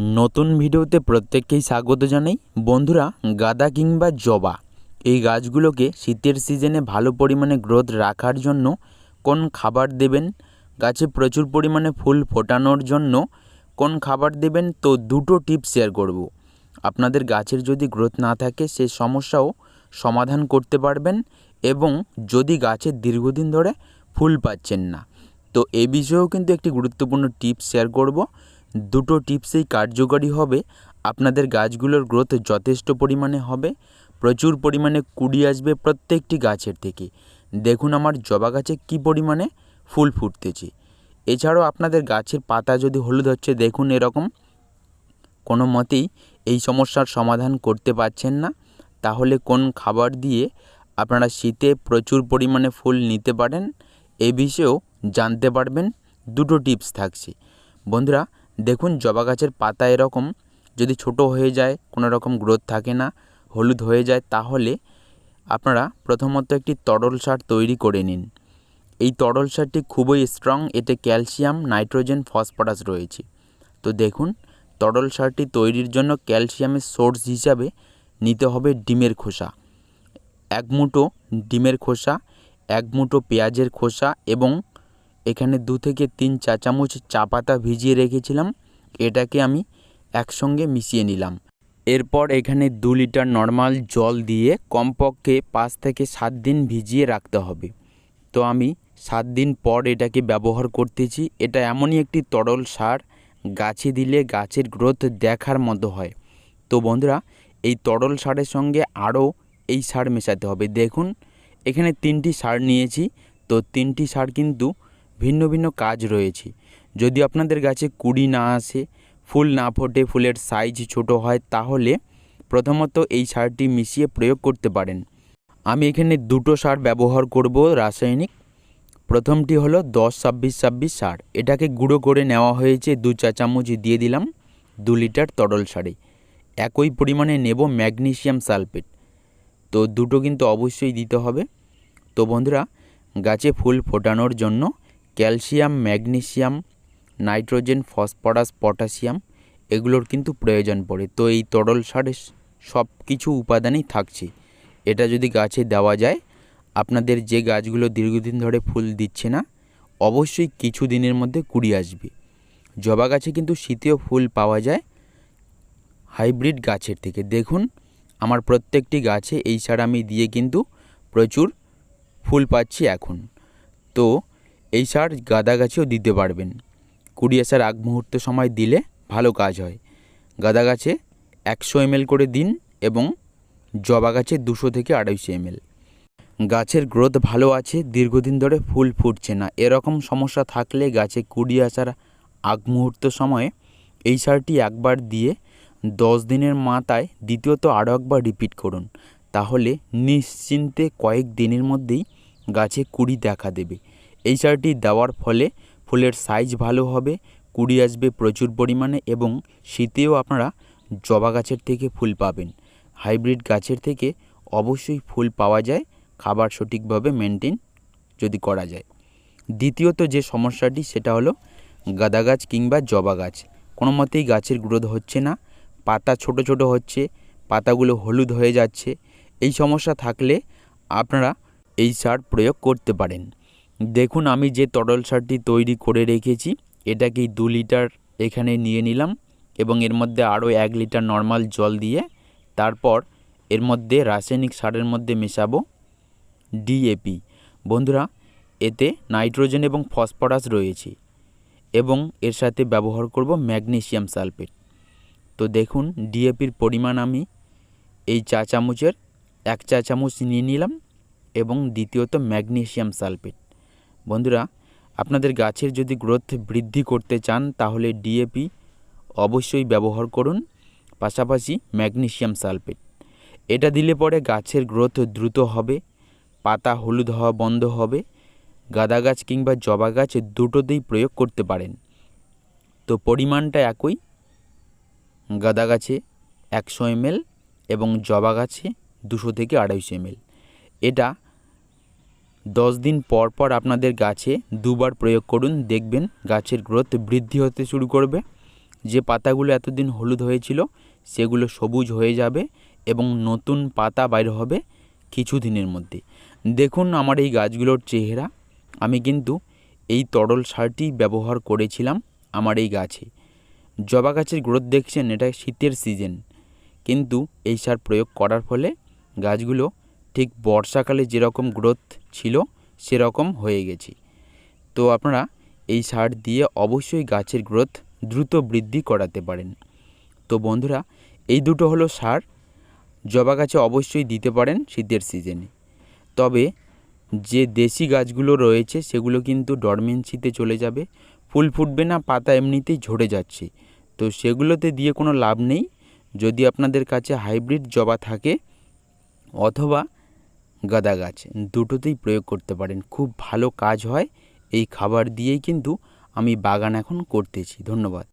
নতুন ভিডিওতে প্রত্যেককেই স্বাগত জানাই। বন্ধুরা, গাদা কিংবা জবা, এই গাছগুলোকে শীতের সিজনে ভালো পরিমাণে গ্রোথ রাখার জন্য কোন খাবার দেবেন? গাছে প্রচুর পরিমাণে ফুল ফোটানোর জন্য কোন খাবার দেবেন? তো দুটো টিপস শেয়ার করব। আপনাদের গাছের যদি গ্রোথ না থাকে, সে সমস্যাও সমাধান করতে পারবেন এবং যদি গাছের দীর্ঘদিন ধরে ফুল পাচ্ছেন না, তো এ বিষয়েও কিন্তু একটি গুরুত্বপূর্ণ টিপস শেয়ার করব। দুটো টিপসেই কার্যকরী হবে। আপনাদের গাছগুলোর গ্রোথ যথেষ্ট পরিমাণে হবে। প্রচুর পরিমাণে কুড়ি আসবে প্রত্যেকটি গাছের থেকে। দেখুন আমার জবা গাছে কী পরিমাণে ফুল ফুটতেছে। এছাড়াও আপনাদের গাছের পাতা যদি হলুদ হচ্ছে, দেখুন এরকম। কোনো মতেই এই সমস্যার সমাধান করতে পারছেন না। তাহলে কোন খাবার দিয়ে আপনারা শীতে প্রচুর পরিমাণে ফুল নিতে পারেন, এ বিষয়েও জানতে পারবেন। দুটো টিপস থাকছে। বন্ধুরা দেখুন, জবা গাছের পাতা এরকম, যদি ছোট হয়ে যায়, কোনো রকম গ্রোথ থাকে না, হলুদ হয়ে যায়, তাহলে আপনারা প্রথমত একটি তরল সার তৈরি করে নিন। এই তরল সারটি খুবই স্ট্রং এতে ক্যালসিয়াম নাইট্রোজেন ফসফরাস রয়েছে। তো দেখুন, তরল সারটি তৈরির জন্য ক্যালসিয়ামের সোর্স হিসাবে নিতে হবে ডিমের খোসা। এক মুঠো ডিমের খোসা, এক মুঠো পেঁয়াজের খোসা এবং এখানে দু থেকে তিন চা চামচ চা পাতা ভিজিয়ে রেখেছিলাম। এটাকে আমি একসঙ্গে মিশিয়ে নিলাম। এরপর এখানে দু লিটার নর্মাল জল দিয়ে কমপক্ষে পাঁচ থেকে সাত দিন ভিজিয়ে রাখতে হবে। তো আমি সাত দিন পর এটাকে ব্যবহার করতেছি। এটা এমনই একটি তরল সার, গাছে দিলে গাছের গ্রোথ দেখার মতো হয়। তো বন্ধুরা, এই তরল সারের সঙ্গে আরও এই সার মেশাতে হবে। দেখুন, এখানে তিনটি সার নিয়েছি। তো তিনটি সার কিন্তু ভিন্ন ভিন্ন কাজ রয়েছে। যদি আপনাদের গাছে কুড়ি না আসে, ফুল না ফোটে, ফুলের সাইজ ছোট হয়, তাহলে প্রথমত এই সারটি মিশিয়ে প্রয়োগ করতে পারেন। আমি এখানে দুটো সার ব্যবহার করব রাসায়নিক। প্রথমটি হলো দশ ছাব্বিশ ছাব্বিশ সার। এটাকে গুঁড়ো করে নেওয়া হয়েছে দু চা চামচ দিয়ে দিলাম দু লিটার তরল সারে। একই পরিমাণে নেব ম্যাগনেশিয়াম সালফেট। তো দুটো কিন্তু অবশ্যই দিতে হবে। তো বন্ধুরা, গাছে ফুল ফোটানোর জন্য calcium, magnesium, nitrogen, phosphorus potassium এগুলোর কিন্তু প্রয়োজন পড়ে। তো এই তরল সারে সব কিছু উপাদানই থাকছে। এটা যদি গাছে দেওয়া যায়, আপনাদের যে গাছগুলো দীর্ঘদিন ধরে ফুল দিচ্ছে না, অবশ্যই কিছু দিনের মধ্যে কুড়ি আসবে। জবা গাছে কিন্তু শীতেও ফুল পাওয়া যায়, হাইব্রিড গাছের থেকে। দেখুন, আমার প্রত্যেকটি গাছে এই সার আমি দিয়ে কিন্তু প্রচুর ফুল পাচ্ছি এখন। তো এই সার গাঁদা গাছেও দিতে পারবেন। কুড়ি আসার আগ মুহূর্ত সময় দিলে ভালো কাজ হয়। গাঁদা গাছে একশো এমএল করে দিন এবং জবা গাছে দুশো থেকে আড়াইশো এমএল। গাছের গ্রোথ ভালো আছে, দীর্ঘদিন ধরে ফুল ফুটছে না। এরকম সমস্যা থাকলে গাছে কুড়ি আসার আগ মুহূর্ত সময়ে এই সারটি একবার দিয়ে দশ দিনের মাথায়, দ্বিতীয়ত আরও একবার রিপিট করুন। তাহলে নিশ্চিন্তে কয়েক দিনের মধ্যেই গাছে কুড়ি দেখা দেবে। এই সারটি দেওয়ার ফলে ফুলের সাইজ ভালো হবে, কুড়ি আসবে প্রচুর পরিমাণে এবং শীতেও আপনারা জবা গাছের থেকে ফুল পাবেন। হাইব্রিড গাছের থেকে অবশ্যই ফুল পাওয়া যায়, খাবার সঠিকভাবে মেনটেন যদি করা যায়। দ্বিতীয়ত যে সমস্যাটি, সেটা হলো গাঁদা গাছ কিংবা জবা গাছ। কোনো মতেই গাছের গ্রোথ হচ্ছে না, পাতা ছোট ছোট হচ্ছে, পাতাগুলো হলুদ হয়ে যাচ্ছে। এই সমস্যা থাকলে আপনারা এই সার প্রয়োগ করতে পারেন। দেখুন, আমি যে তরল সারটি তৈরি করে রেখেছি, এটাকেই দু লিটার এখানে নিয়ে নিলাম এবং এর মধ্যে আরও এক লিটার নর্মাল জল দিয়ে তারপর এর মধ্যে রাসায়নিক সারের মধ্যে মেশাবো ডিএপি বন্ধুরা, এতে নাইট্রোজেন এবং ফসফরাস রয়েছে এবং এর সাথে ব্যবহার করব ম্যাগনেসিয়াম সালফেট। তো দেখুন ডিএপির পরিমাণ আমি এই চা চামচের এক চা চামচ নিয়ে নিলাম এবং দ্বিতীয়ত ম্যাগনেসিয়াম সালফেট। বন্ধুরা, আপনাদের গাছের যদি গ্রোথ বৃদ্ধি করতে চান, তাহলে ডিএপি অবশ্যই ব্যবহার করুন, পাশাপাশি ম্যাগনেসিয়াম সালফেট এটা দিলে পরে গাছের গ্রোথ দ্রুত হবে, পাতা হলুদ হওয়া বন্ধ হবে, গাঁদা গাছ কিংবা জবা গাছ দুটোতেই প্রয়োগ করতে পারেন। তো পরিমাণটা একই, গাঁদা গাছে একশো এমএল এবং জবা গাছে দুশো থেকে আড়াইশো এমএল। এটা দশ দিন পর পর আপনাদের গাছে দুবার প্রয়োগ করুন, দেখবেন গাছের গ্রোথ বৃদ্ধি হতে শুরু করবে। যে পাতাগুলো এতদিন হলুদ হয়েছিল, সেগুলো সবুজ হয়ে যাবে এবং নতুন পাতা বাইর হবে কিছুদিনের মধ্যে। দেখুন আমার এই গাছগুলোর চেহারা। আমি কিন্তু এই তরল সারটি ব্যবহার করেছিলাম আমার এই গাছে। জবা গাছের গ্রোথ দেখছেন, এটা শীতের সিজন কিন্তু এই সার প্রয়োগ করার ফলে গাছগুলো ঠিক বর্ষাকালে যেরকম গ্রোথ ছিল, সেরকম হয়ে গেছে। তো আপনারা এই সার দিয়ে অবশ্যই গাছের গ্রোথ দ্রুত বৃদ্ধি করাতে পারেন। তো বন্ধুরা, এই দুটো হলো সার। জবা গাছে অবশ্যই দিতে পারেন শীতের সিজনে তবে যে দেশি গাছগুলো রয়েছে, সেগুলো কিন্তু ডরমেন্সিতে চলে যাবে। ফুল ফুটবে না, পাতা এমনিতেই ঝরে যাচ্ছে। তো সেগুলোতে দিয়ে কোনো লাভ নেই। যদি আপনাদের কাছে হাইব্রিড জবা থাকে, অথবা গাঁদা গাছ। দুটোতেই প্রয়োগ করতে পারেন। খুব ভালো কাজ হয়। এই খাবার দিয়েই কিন্তু আমি বাগান এখন করতেছি। ধন্যবাদ।